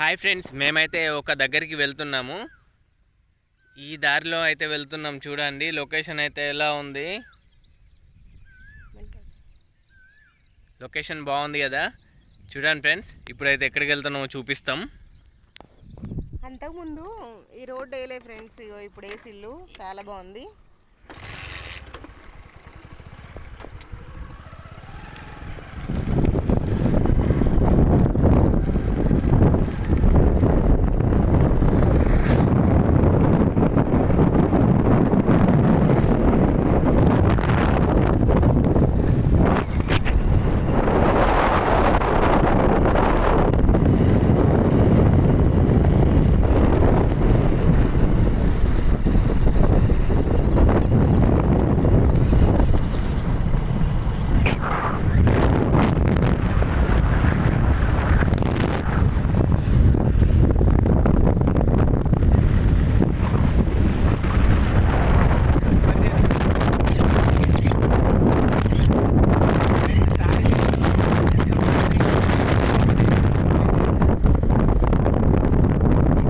Hi friends మేమైతే ఒక దగ్గరికి వెళ్తున్నాము. ఈ దారిలో అయితే వెళ్తున్నాం చూడండి లొకేషన్ అయితే ఎలా ఉంది? లొకేషన్ బాగుంది కదా? చూడండి ఫ్రెండ్స్ ఇప్పుడైతే ఎక్కడికి వెళ్తున్నామో చూపిస్తాం. అంతకుముందు ఈ రోడ్ వేయలే ఫ్రెండ్స్ ఇగో ఇప్పుడు వేసిల్లు చాలా బాగుంది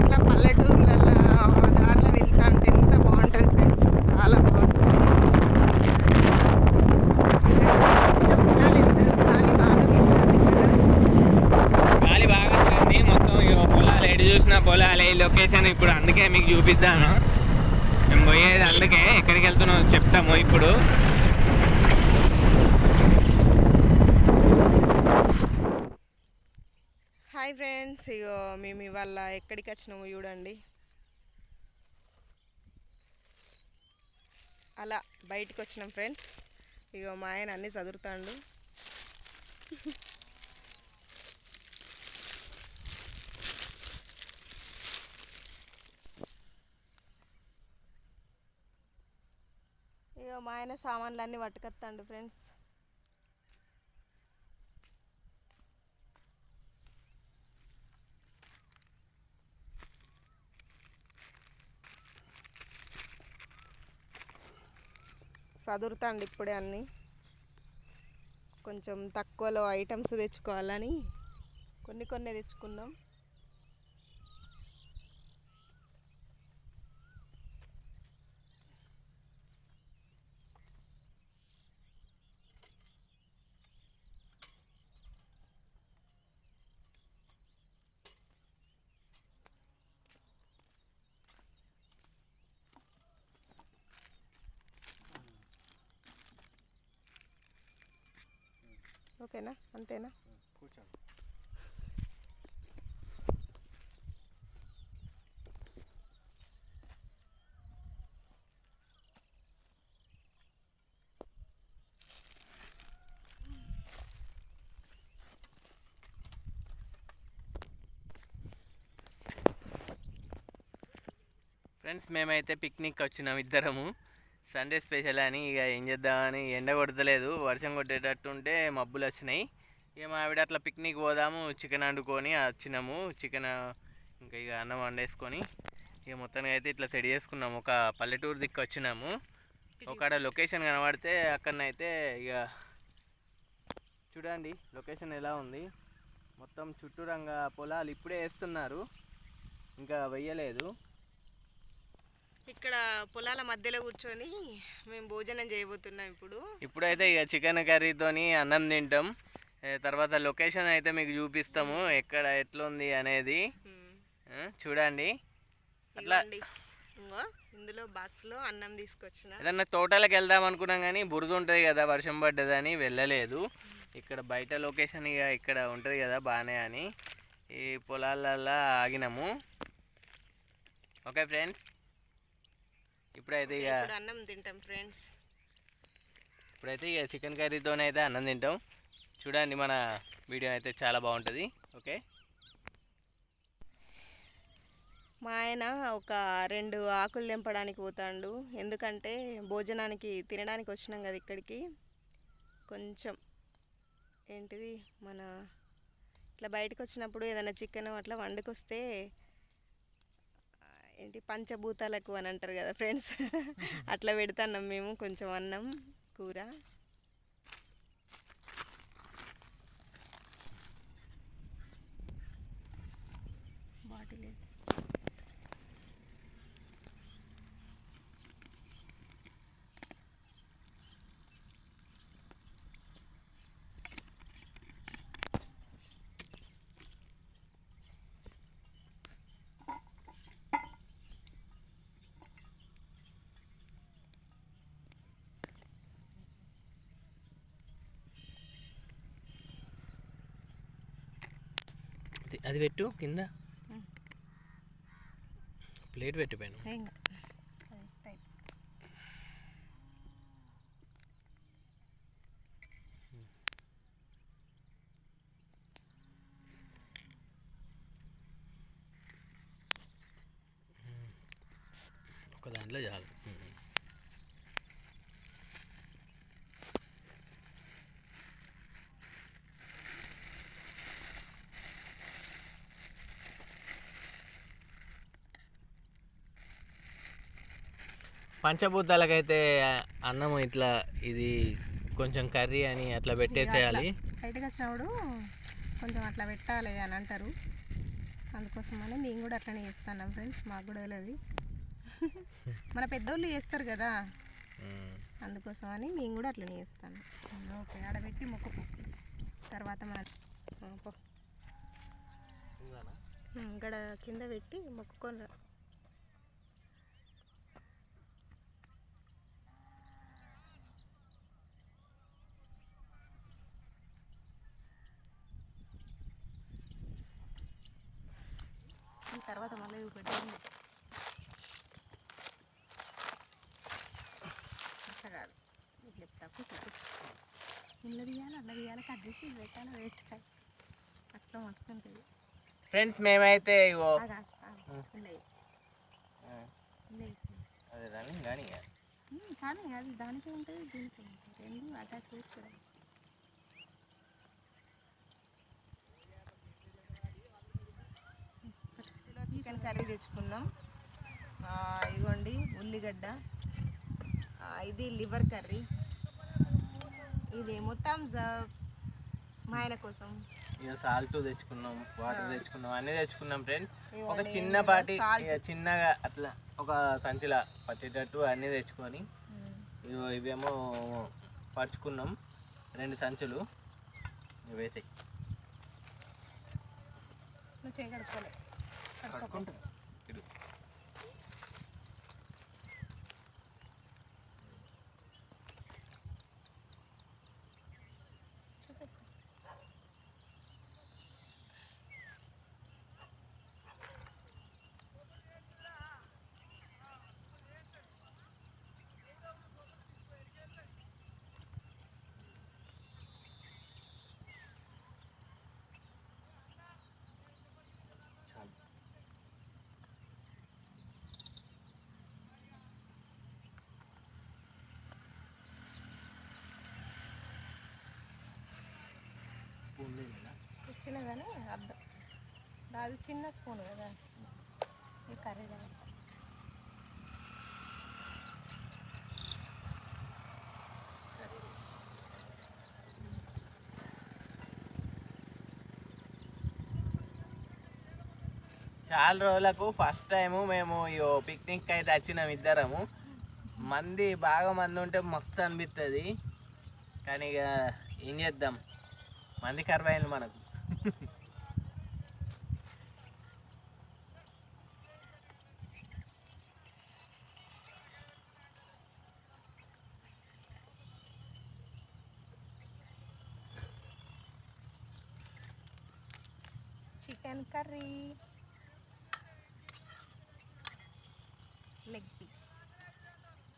ఇట్లా పల్లెటూర్లలో దారిలో వెళ్తా అంటే ఎంత బాగుంటుంది ఫ్రెండ్స్ చాలా బాగుంటుంది ఇంకా పొలాలు ఇస్తారు కానీ బాగా వీస్తుంది ఇక్కడ గాలి బాగా వస్తుంది మొత్తం ఇగో పొలాలు ఎటు చూసిన చేశాను ఇప్పుడు అందుకే మీకు చూపిద్దాను. మేము పోయేది అందుకే ఎక్కడికి వెళ్తున్నామో చెప్తాము ఇప్పుడు. హాయ్ ఫ్రెండ్స్ ఇగో మేము ఇవాళ ఎక్కడికి వచ్చినాము చూడండి. అలా బయటికి వచ్చినాం ఫ్రెండ్స్. ఇగో మా ఆయన అన్నీ చదువుతాడు మా ఆయన సామాన్లు అన్నీ పట్టుకొస్తాడు ఫ్రెండ్స్. చదురుతాండి ఇప్పుడే అన్నీ. కొంచెం తక్కువలో ఐటమ్స్ తెచ్చుకోవాలని కొన్ని కొన్ని తెచ్చుకున్నాం. ఓకేనా? అంతేనా? ఫ్రెండ్స్ మేమైతే పిక్నిక్ వచ్చినాం ఇద్దరము. సండే స్పెషల్ అని ఇక ఏం చేద్దామని ఎండ కొడతలేదు వర్షం కొట్టేటట్టు ఉంటే మబ్బులు వచ్చినాయి. ఇక మా ఆవిడ అట్లా పిక్నిక్ పోదాము చికెన్ వండుకొని వచ్చినాము. చికెన్ ఇంకా ఇక అన్నం వండేసుకొని ఇక మొత్తానికి అయితే ఇట్లా సెట్ చేసుకున్నాము. ఒక పల్లెటూరు దిక్కు వచ్చినాము. ఒకడ లొకేషన్ కనబడితే అక్కడనైతే ఇక చూడండి లొకేషన్ ఎలా ఉంది. మొత్తం చుట్టూరంగా పొలాలు ఇప్పుడే వేస్తున్నారు. ఇంకా వెయ్యలేదు ఇక్కడ పొలాల మధ్యలో కూర్చొని మేము భోజనం చేయబోతున్నాం ఇప్పుడు. ఇప్పుడైతే ఇక చికెన్ కర్రీతోని అన్నం తింటాం. తర్వాత లొకేషన్ అయితే మీకు చూపిస్తాము. ఎక్కడ ఎట్లుంది అనేది. చూడండి. అట్లా ఇందులో బాక్స్లో అన్నం తీసుకొచ్చిన. ఏదన్నా తోటలకు వెళ్దాం అనుకున్నాం కానీ బురద ఉంటుంది కదా వర్షం పడ్డదని వెళ్ళలేదు. ఇక్కడ బయట లొకేషన్ ఇక ఇక్కడ ఉంటుంది కదా బాగానే అని. ఈ పొలాలల్లో ఆగినాము. Okay friends. ఇప్పుడైతే ఇక ఇప్పుడు అన్నం తింటాం ఫ్రెండ్స్ ఇప్పుడైతే ఇక చికెన్ కర్రీతోనే అయితే అన్నం తింటాం. చూడండి మన వీడియో అయితే చాలా బాగుంటుంది. ఓకే? మా ఆయన ఒక రెండు ఆకులు తెంపడానికి పోతాడు. ఎందుకంటే భోజనానికి తినడానికి వచ్చినాం కదా ఇక్కడికి. కొంచెం ఏంటిది మన ఇట్లా బయటకు వచ్చినప్పుడు ఏదైనా చికెన్ అట్లా వండుకొస్తే ఏంటి పంచభూతాలకు అని అంటారు కదా ఫ్రెండ్స్ అట్లా పెడతాన్నాం మేము కొంచెం అన్నం కూర. అది పెట్టు కింద. ప్లేట్ పెట్టిపోయాను ఏం కాదు. అది టైప్. ఒక దాంట్లో చాలు పంచభూతాలకైతే అన్నం ఇట్లా ఇది కొంచెం కర్రీ అని అట్లా పెట్టేసేయాలి. బయటకు వచ్చినప్పుడు కొంచెం అట్లా పెట్టాలి అని అంటారు. అందుకోసమని మేము కూడా అట్లనే చేస్తున్నాం ఫ్రెండ్స్ మాకు కూడా తెలియదు. మన పెద్దోళ్ళు చేస్తారు కదా. అందుకోసమని మేము కూడా అట్లనే చేస్తాను ఓకే ఆడబెట్టి మొక్కకు. తర్వాత మన ఇక్కడ కింద పెట్టి మొక్కుకొని రా ఈ తర్వాత మళ్ళీ పెట్టండి అట్లా కాదు. ఇట్లా తప్పు ఇల్లు తీయాలి అట్లా తీయాలి కట్ చేసి ఇది పెట్టాలి పెట్టాలి అట్లా మస్తు ఉంటుంది. ఫ్రెండ్స్ మేమైతే ఇగో దానికి ఉంటుంది దీనికి ఉంటుంది. రెండు అటాచ్ చేసుకోవడం కిలో చికెన్ కర్రీ తెచ్చుకున్నాం. ఇగోండి ఉల్లిగడ్డ. ఇది లివర్ కర్రీ. ఇది మొత్తం మా ఆయన కోసం. ఇక సాల్ట్ తెచ్చుకున్నాం వాటర్ తెచ్చుకున్నాం అన్నీ తెచ్చుకున్నాం ఫ్రెండ్స్ ఒక salt. ఇక చిన్నగా అట్లా ఒక సంచిలా పట్టేటట్టు అన్నీ తెచ్చుకొని. ఇగో ఇవేమో పరుచుకున్నాం రెండు సంచులు. ఇవి వేసాయి నువ్వు చేయి Ahora, compra. చిన్న కానీ అర్థం. అది చిన్న స్పూన్ కదా. ఈ కర్రీ దాని చాలా రోజులకు ఫస్ట్ టైము మేము ఇగో పిక్నిక్ అయితే వచ్చినాం ఇద్దరము. మంది బాగా మంది ఉంటే మస్తు అనిపిస్తుంది కానీ ఇక ఏం చేద్దాం? మంది కరువైంది మనకు చికెన్ కర్రీ లెగ్ పీస్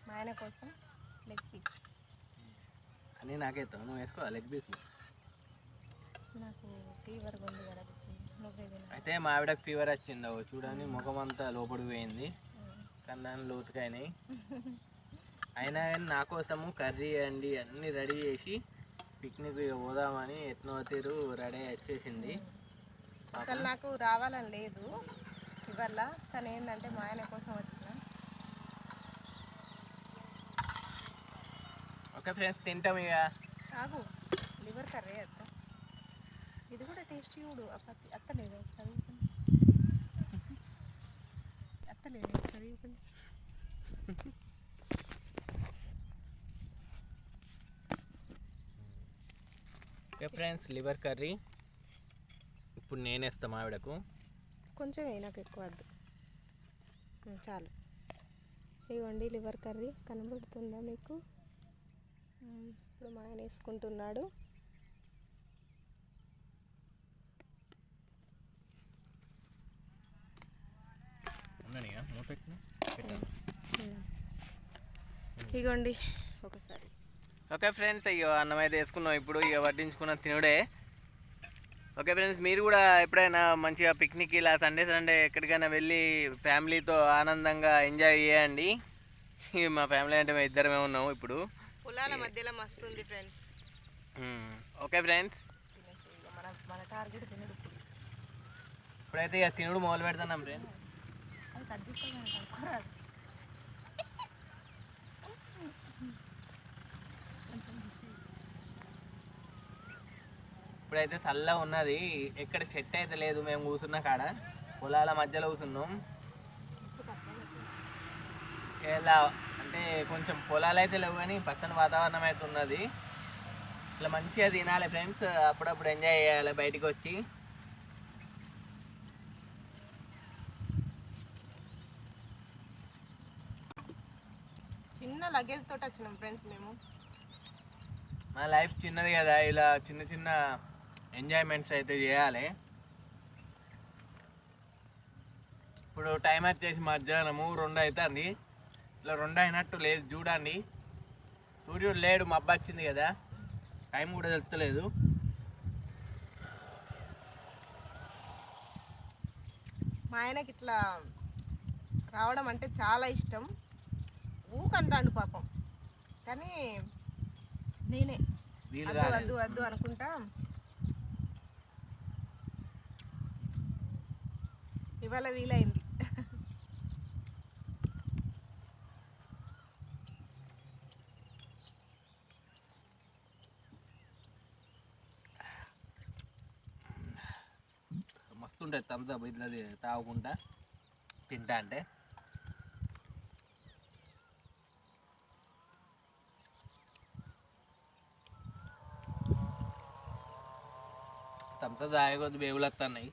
మా ఆయన కోసం లెగ్ పీస్ అని నాకైతే నువ్వు వేసుకో లెగ్ పీస్ నాకు ఫీవర్ ఉంది కదా నువ్వే అయితే మా ఆవిడకి ఫీవర్ వచ్చింది. చూడండి ముఖం అంతా లోపలికి పోయింది. కన్నాను లోతుకైనాయి. అయినా కానీ నా కోసము కర్రీ అండి అన్నీ రెడీ చేసి పిక్నిక్ పోదామని ఎట్నో తీరు రెడీ వచ్చేసింది అసలు నాకు రావాలని లేదు ఇవాళ. కానీ ఏంటంటే మా ఆయన కోసం వచ్చిన ఓకే ఫ్రెండ్స్ తింటాం ఇక. ఆగు లివర్ కర్రీ అత్త ఇది కూడా టేస్ట్ చూడు అత్త అత్తలేదు చదువుకుని అత్తలేదు చదువుకుని ఓకే ఫ్రెండ్స్ లివర్ కర్రీ. ఇప్పుడు నేను వేస్తాం ఆవిడకు. కొంచెం నాకు ఎక్కువ వద్దు. చాలు. ఇవ్వండి లివర్ కర్రీ కనబడుతుందా మీకు? ఇప్పుడు మా ఆయన వేసుకుంటున్నాడు ఇగోండి ఒకసారి. ఓకే ఫ్రెండ్స్ అయ్యో అన్నం అయితే వేసుకున్నాం ఇప్పుడు ఇక వడ్డించుకున్న తినుడే. ఓకే ఫ్రెండ్స్ మీరు కూడా ఎప్పుడైనా మంచిగా పిక్నిక్ ఇలా సండే సండే ఎక్కడికైనా వెళ్ళి ఫ్యామిలీతో ఆనందంగా ఎంజాయ్ చేయండి. మా ఫ్యామిలీ అంటే మేము ఇద్దరమే ఉన్నాము ఇప్పుడు. పొలాల మధ్యలో మస్తు ఉంది ఫ్రెండ్స్. ఓకే ఫ్రెండ్స్ మన మన టార్గెట్ తినడు ఇప్పుడైతే ఇక తినుడు మొదలు పెడుతున్నాం ఫ్రెండ్స్ ఇప్పుడైతే చల్లగా ఉన్నది. ఎక్కడ చెట్టు అయితే లేదు మేము కూర్చున్న కాడ. పొలాల మధ్యలో కూర్చున్నాం. ఇలా అంటే కొంచెం పొలాలు అయితే లేవు కానీ పచ్చని వాతావరణం అయితే ఉన్నది. ఇట్లా మంచిగా తినాలి ఫ్రెండ్స్ అప్పుడప్పుడు ఎంజాయ్ చేయాలి బయటికి వచ్చి. చిన్న లగేజ్ తోటి వచ్చినాం ఫ్రెండ్స్ మేము. మన లైఫ్ చిన్నది కదా ఇలా చిన్న చిన్న ఎంజాయ్మెంట్స్ అయితే చేయాలి. ఇప్పుడు టైం వచ్చేసి మధ్యాహ్నము రెండు అవుతుంది ఇలా రెండు అయినట్టు లేదు చూడండి. సూర్యుడు లేడు మబ్బు వచ్చింది కదా. టైం కూడా తెలుస్తలేదు. మా ఆయనకి ఇట్లా రావడం అంటే చాలా ఇష్టం. ఊకంటాడు పాపం. కానీ నేనే. వద్దు వద్దు అనుకుంటా. ఇవాళ వీలైంది. ఉంటుంది థమ్స్అప్ ఇట్లా తాగుకుంటా. తింటా అంటే. థమ్స్అప్ తాగే కొద్ది బేవులు వస్తున్నాయి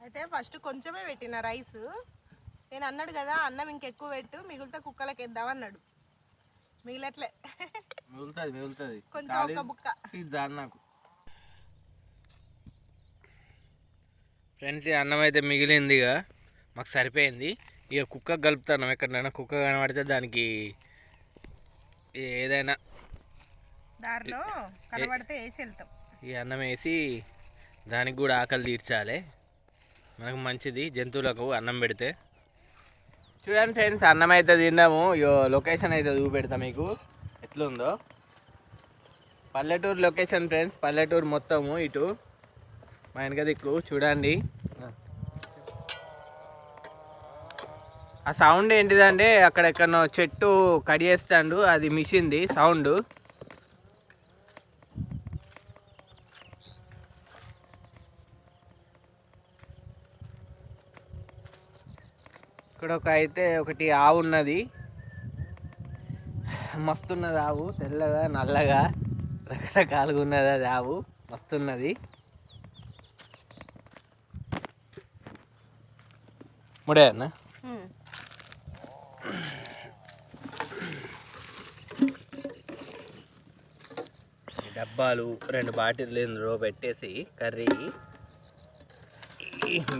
అయితే ఫస్ట్ కొంచెమే పెట్టిన రైస్ నేను అన్నాడు కదా అన్నం ఇంకెక్కువ పెట్టు మిగిలితే కుక్కలకి వేద్దాం అన్నాడు. మిగిలట్లే. మిగులుతుంది మిగులుతుంది. కొంచెం ఒక బుక్క. ఇది నాకు. ఫ్రెండ్స్ ఈ అన్నం అయితే మిగిలింది ఇక మాకు సరిపోయింది. ఇక కుక్క కలుపుతాను ఎక్కడైనా కుక్క కనబడితే దానికి ఏదైనా దారిలో కనబడితే వేసి వెళ్తాం. ఈ అన్నం వేసి దానికి కూడా ఆకలి తీర్చాలి. మనకు మంచిది జంతువులకు అన్నం పెడితే. చూడండి ఫ్రెండ్స్ అన్నం అయితే తిన్నాము. యో లొకేషన్ అయితే చూపెడతా మీకు. ఎట్లుందో. పల్లెటూరు లొకేషన్ ఫ్రెండ్స్ పల్లెటూరు మొత్తము ఇటు. మా వెనక దిక్కు చూడండి. ఆ. సౌండ్ ఏంటిదంటే అక్కడ ఎక్కడో చెట్టు కడియేస్తాడు అది మిషన్ది సౌండ్. ఇక్కడ ఒక అయితే ఒకటి ఆవు ఉన్నది మస్తున్నది ఆవు తెల్లగా నల్లగా రకరకాలుగా ఉన్నది అది ఆవు మస్తున్నది. ముడే అన్న డబ్బాలు రెండు బాటిల్ ఇందులో పెట్టేసి కర్రీ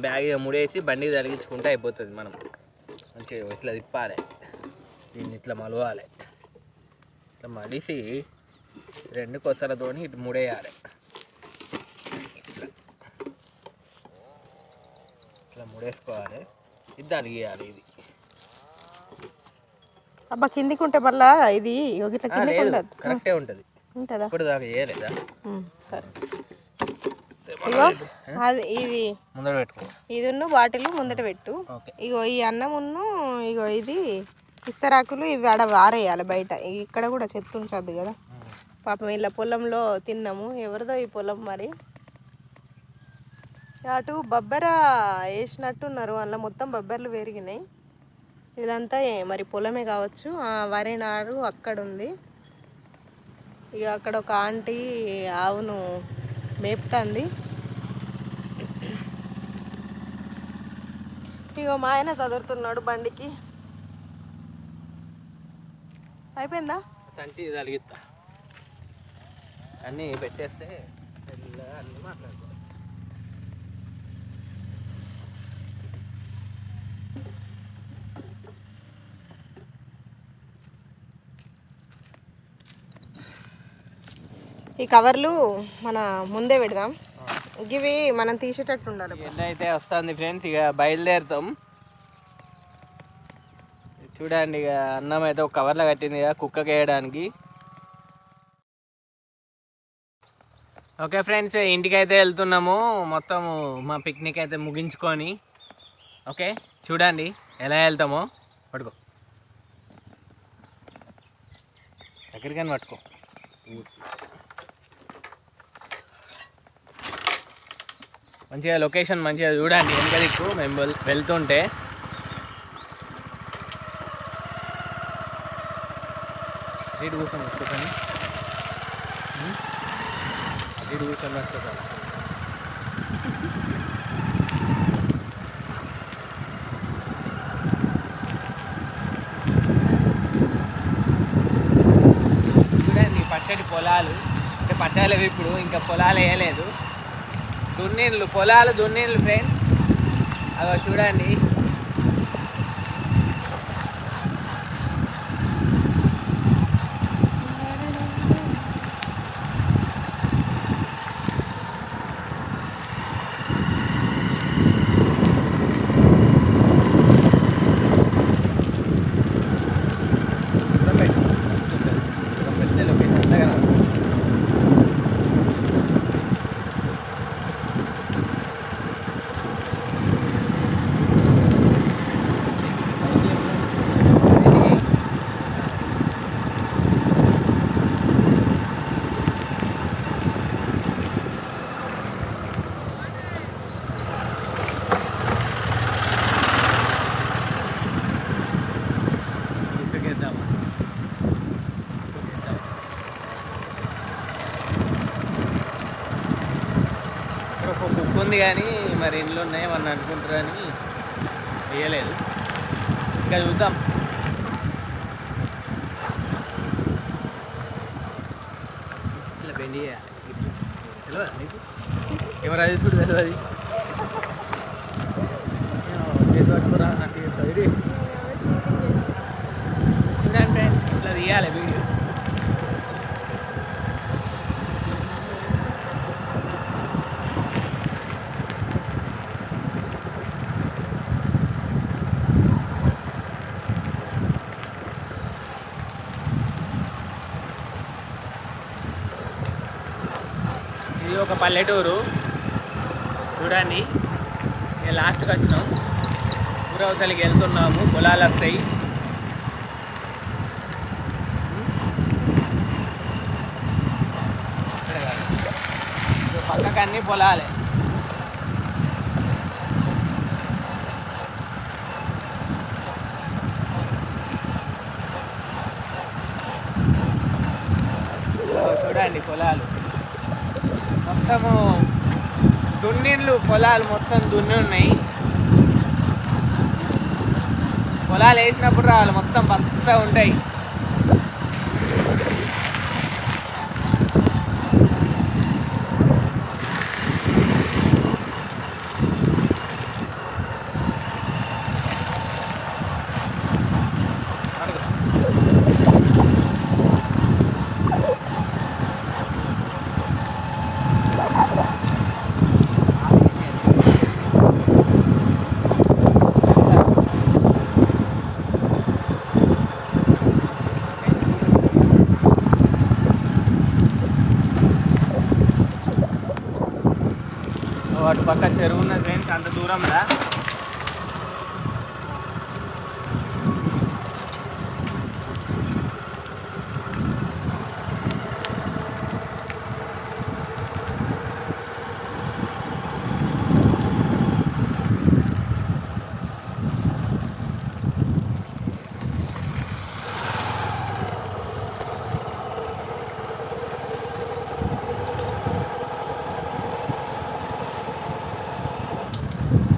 బ్యాగ్ ముడేసి బండి తలిగించుకుంటే అయిపోతుంది మనం. మంచిగా ఇట్లా తిప్పాలి. దీన్ని ఇట్లా మలవాలి. ఇట్లా మలిసి రెండు కొసలతోని ఇటు ముడేయాలి. ఇట్లా. ఇట్లా ముడేసుకోవాలి. ఇది. అబ్బా కిందికి ఉంటే మళ్ళా ఇది ఇట్లా కిందికి ఉండదు. కరెక్టే ఉంటుంది. ఉంటుందా? ఇప్పుడు దాకా చేయలేదా సరే. అది ఇది. ముందర పెట్టుకో. ఇది ఉన్న బాటిల్ ముందట పెట్టు. ఇగో ఈ అన్నమును ఇగో ఇది ఇస్తరాకులు ఇవి ఆడ వారేయాలి బయట. ఇక్కడ కూడా చెత్త ఉంచద్దు కదా పాపం ఇలా పొలంలో తిన్నాము. ఎవరిదో ఈ పొలం మరి. అటు బొబ్బర వేసినట్టున్నారు. అందులో మొత్తం బొబ్బర్లు పెరిగినాయి ఇదంతా మరి పొలమే కావచ్చు. ఆ వరి నారు అక్కడ ఉంది ఇక అక్కడ ఒక ఆంటీ ఆవును మేపుతుంది. ఇగో మా ఆయన చదువుతున్నాడు బండికి. అయిపోయిందా? సంచి తలిగిస్తా అన్నీ పెట్టేస్తే అన్నీ మాట్లాడుకో ఈ కవర్లు మన ముందే పెడదాం. ఇవి మనం తీసేటట్టు ఉండాలి. ఎండ అయితే వస్తుంది ఫ్రెండ్స్ ఇక బయలుదేరుతాం. చూడండి ఇక అన్నం అయితే ఒక కవర్లో కట్టింది ఇక కుక్కకి వేయడానికి. ఓకే ఫ్రెండ్స్ ఇంటికి అయితే వెళ్తున్నాము. మొత్తము మా పిక్నిక్ అయితే ముగించుకొని. ఓకే చూడండి ఎలా వెళ్తామో. పట్టుకో. దగ్గరికని పట్టుకో. మంచిగా లొకేషన్ మంచిగా చూడండి. వెనక దిక్కు మేము వెళ్తుంటే. ఇటు కూర్చొని వస్తుంది ఇటు కూర్చొని వస్తుంది చూడండి పచ్చడి పొలాలు. అంటే పచ్చడి ఇప్పుడు ఇంకా పొలాలు వేయలేదు. దున్నీళ్ళు పొలాలు దున్నీళ్ళు ఫ్రెండ్ అదో చూడండి దూరం పెట్టు. దూరం పెడితే లొకేషన్ అంతా కనబడుతుంది. ఇసుకేద్దామా? ఇసుకేద్దాం. ఇక్కడ ఒక కుక్క ఉంది కానీ మరి ఇంట్లో ఉన్నాయి మన అనుకుంటారని వేయలేదు. ఇంకా చూద్దాం. ఇట్లా బెండి చేయాలి. తెలియదా నీకు? కెమెరా తీసుకుంటే తెలియదు చేతి పట్టుకురా నాకు చెప్తావు ఇది చూడండి ఫ్రెండ్స్ ఇట్లా తీయాలి వీడియో ఇది ఒక పల్లెటూరు. చూడండి. నేను లాస్ట్కి వచ్చినాం. ఊరవతలికి వెళ్తున్నాము. పొలాలు వస్తాయి. పక్కకన్నీ పొలాలే ఇదిగో చూడండి పొలాలు మొత్తము దున్నిళ్ళు పొలాలు మొత్తం దున్ని ఉన్నాయి. పొలాలు వేసినప్పుడు రావాలి మొత్తం బత్త ఉంటాయి. వాటి పక్క చెరువు ఉన్నది ఫ్రెండ్స్ అంత దూరంలో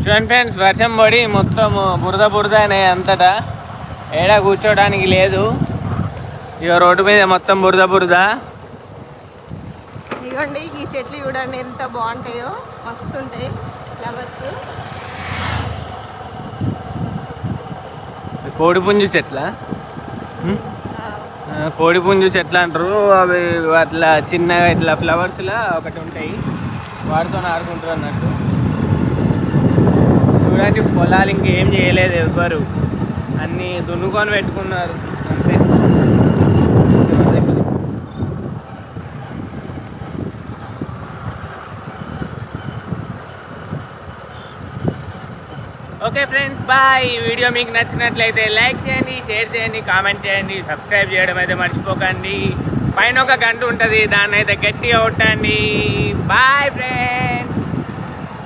చూడండి ఫ్రెండ్స్ వర్షం పడి మొత్తం బురద బురద అనే అంతటా. ఏడ కూర్చోడానికి లేదు. ఇక రోడ్డు మీద మొత్తం బురద బురద. ఇదిగోండి ఈ చెట్లు చూడండి ఎంత బాగుంటాయో. మస్తు ఉంటాయి ఫ్లవర్స్. కోడి పుంజు చెట్ల? ఆ, కోడి పుంజు చెట్లు అంటారు. అవి అట్లా చిన్నగా ఇట్లా ఫ్లవర్స్లా ఒకటి ఉంటాయి. వాటితో ఆడుకుంటారు అన్నట్టు. చూడండి పొలాలు ఇంకేం చేయలేదు ఎవ్వరు. అన్నీ దున్నుకొని పెట్టుకున్నారు అంతే. Okay friends bye. ఈ వీడియో మీకు నచ్చినట్లయితే లైక్ చేయండి షేర్ చేయండి కామెంట్ చేయండి సబ్స్క్రైబ్ చేయడం అయితే మర్చిపోకండి. పైన ఒక గంట ఉంటుంది దాన్ని అయితే గట్టిగా కొట్టండి. Bye friends.